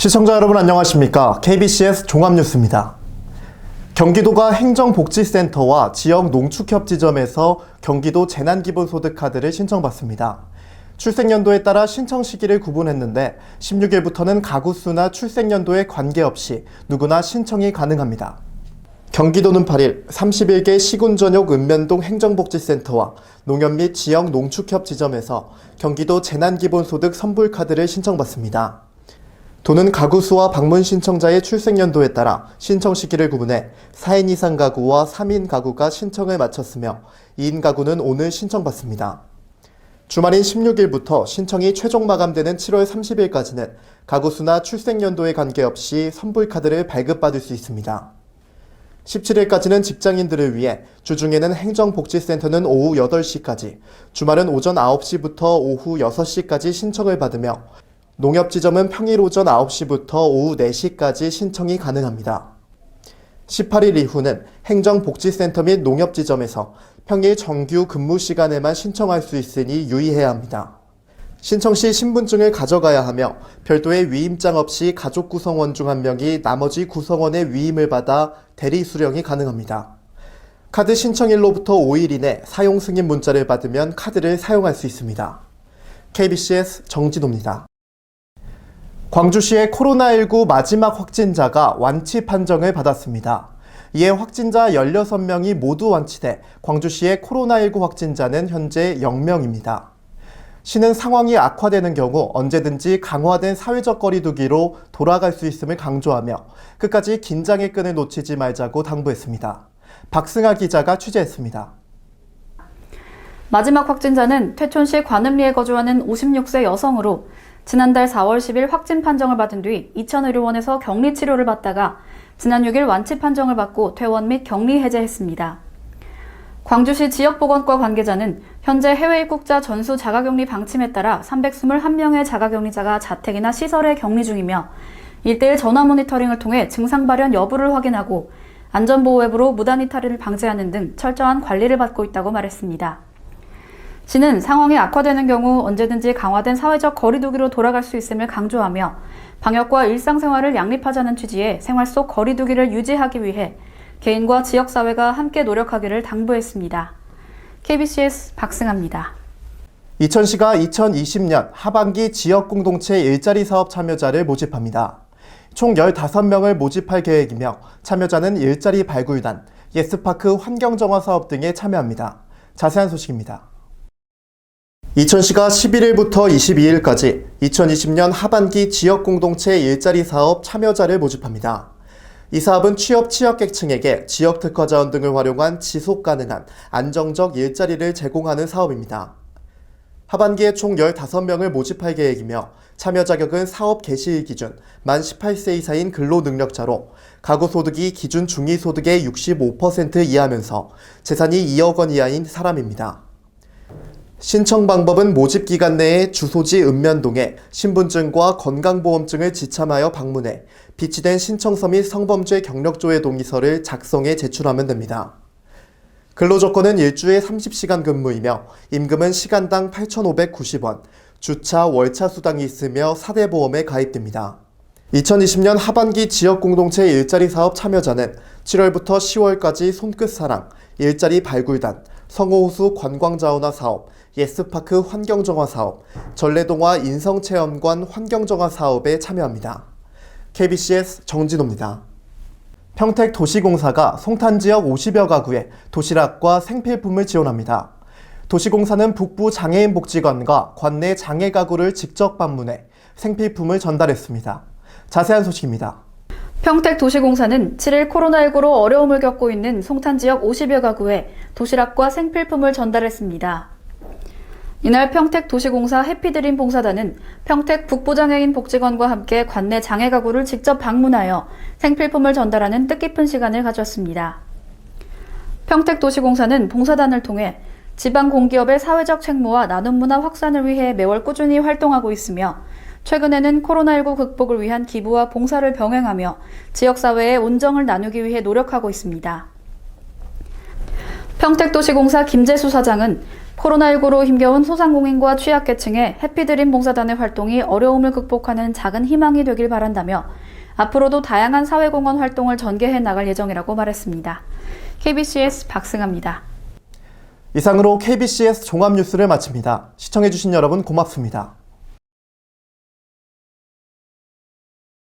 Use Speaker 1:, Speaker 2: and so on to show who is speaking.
Speaker 1: 시청자 여러분 안녕하십니까? KBCS 종합뉴스입니다. 경기도가 행정복지센터와 지역 농축협지점에서 경기도 재난기본소득 카드를 신청받습니다. 출생연도에 따라 신청 시기를 구분했는데 16일부터는 가구수나 출생연도에 관계없이 누구나 신청이 가능합니다. 경기도는 8일 31개 시군 전역 읍면동 행정복지센터와 농협 및 지역 농축협 지점에서 경기도 재난기본소득 선불카드를 신청받습니다. 도는 가구 수와 방문 신청자의 출생 연도에 따라 신청 시기를 구분해 4인 이상 가구와 3인 가구가 신청을 마쳤으며 2인 가구는 오늘 신청받습니다. 주말인 16일부터 신청이 최종 마감되는 7월 30일까지는 가구 수나 출생 연도에 관계없이 선불 카드를 발급받을 수 있습니다. 17일까지는 직장인들을 위해 주중에는 행정복지센터는 오후 8시까지, 주말은 오전 9시부터 오후 6시까지 신청을 받으며 농협지점은 평일 오전 9시부터 오후 4시까지 신청이 가능합니다. 18일 이후는 행정복지센터 및 농협지점에서 평일 정규 근무 시간에만 신청할 수 있으니 유의해야 합니다. 신청 시 신분증을 가져가야 하며 별도의 위임장 없이 가족 구성원 중 한 명이 나머지 구성원의 위임을 받아 대리 수령이 가능합니다. 카드 신청일로부터 5일 이내 사용 승인 문자를 받으면 카드를 사용할 수 있습니다. KBCS 정진호입니다. 광주시의 코로나19 마지막 확진자가 완치 판정을 받았습니다. 이에 확진자 16명이 모두 완치돼 광주시의 코로나19 확진자는 현재 0명입니다. 시는 상황이 악화되는 경우 언제든지 강화된 사회적 거리두기로 돌아갈 수 있음을 강조하며 끝까지 긴장의 끈을 놓치지 말자고 당부했습니다. 박승아 기자가 취재했습니다.
Speaker 2: 마지막 확진자는 퇴촌시 관음리에 거주하는 56세 여성으로 지난달 4월 10일 확진 판정을 받은 뒤 이천의료원에서 격리 치료를 받다가 지난 6일 완치 판정을 받고 퇴원 및 격리 해제했습니다. 광주시 지역보건과 관계자는 현재 해외 입국자 전수 자가격리 방침에 따라 321명의 자가격리자가 자택이나 시설에 격리 중이며 일대일 전화 모니터링을 통해 증상 발현 여부를 확인하고 안전보호 앱으로 무단 이탈을 방지하는 등 철저한 관리를 받고 있다고 말했습니다. 시는 상황이 악화되는 경우 언제든지 강화된 사회적 거리두기로 돌아갈 수 있음을 강조하며 방역과 일상생활을 양립하자는 취지의 생활 속 거리두기를 유지하기 위해 개인과 지역사회가 함께 노력하기를 당부했습니다. KBCS 박승아입니다.
Speaker 1: 이천시가 2020년 하반기 지역공동체 일자리 사업 참여자를 모집합니다. 총 15명을 모집할 계획이며 참여자는 일자리 발굴단, 예스파크 환경정화 사업 등에 참여합니다. 자세한 소식입니다. 이천시가 11일부터 22일까지 2020년 하반기 지역공동체 일자리 사업 참여자를 모집합니다. 이 사업은 취업 취약계층에게 지역 특화 자원 등을 활용한 지속 가능한 안정적 일자리를 제공하는 사업입니다. 하반기에 총 15명을 모집할 계획이며 참여 자격은 사업 개시일 기준 만 18세 이사인 근로능력자로 가구 소득이 기준 중위 소득의 65% 이하면서 재산이 2억 원 이하인 사람입니다. 신청 방법은 모집 기간 내에 주소지 읍면동에 신분증과 건강보험증을 지참하여 방문해 비치된 신청서 및 성범죄 경력조회 동의서를 작성해 제출하면 됩니다. 근로조건은 일주에 30시간 근무이며 임금은 시간당 8,590원, 주차, 월차 수당이 있으며 사대보험에 가입됩니다. 2020년 하반기 지역공동체 일자리 사업 참여자는 7월부터 10월까지 손끝사랑, 일자리 발굴단, 성호호수 관광자원화 사업, 예스파크 환경정화 사업, 전래동화 인성체험관 환경정화 사업에 참여합니다. KBCS 정진호입니다. 평택 도시공사가 송탄 지역 50여 가구에 도시락과 생필품을 지원합니다. 도시공사는 북부 장애인 복지관과 관내 장애 가구를 직접 방문해 생필품을 전달했습니다. 자세한 소식입니다.
Speaker 2: 평택 도시공사는 7일 코로나19로 어려움을 겪고 있는 송탄 지역 50여 가구에 도시락과 생필품을 전달했습니다. 이날 평택 도시공사 해피드림 봉사단은 평택 북부장애인 복지관과 함께 관내 장애 가구를 직접 방문하여 생필품을 전달하는 뜻깊은 시간을 가졌습니다. 평택 도시공사는 봉사단을 통해 지방 공기업의 사회적 책무와 나눔 문화 확산을 위해 매월 꾸준히 활동하고 있으며 최근에는 코로나19 극복을 위한 기부와 봉사를 병행하며 지역사회의 온정을 나누기 위해 노력하고 있습니다. 평택도시공사 김재수 사장은 코로나19로 힘겨운 소상공인과 취약계층의 해피드림 봉사단의 활동이 어려움을 극복하는 작은 희망이 되길 바란다며 앞으로도 다양한 사회공헌 활동을 전개해 나갈 예정이라고 말했습니다. KBCS 박승아입니다.
Speaker 1: 이상으로 KBCS 종합뉴스를 마칩니다. 시청해주신 여러분 고맙습니다.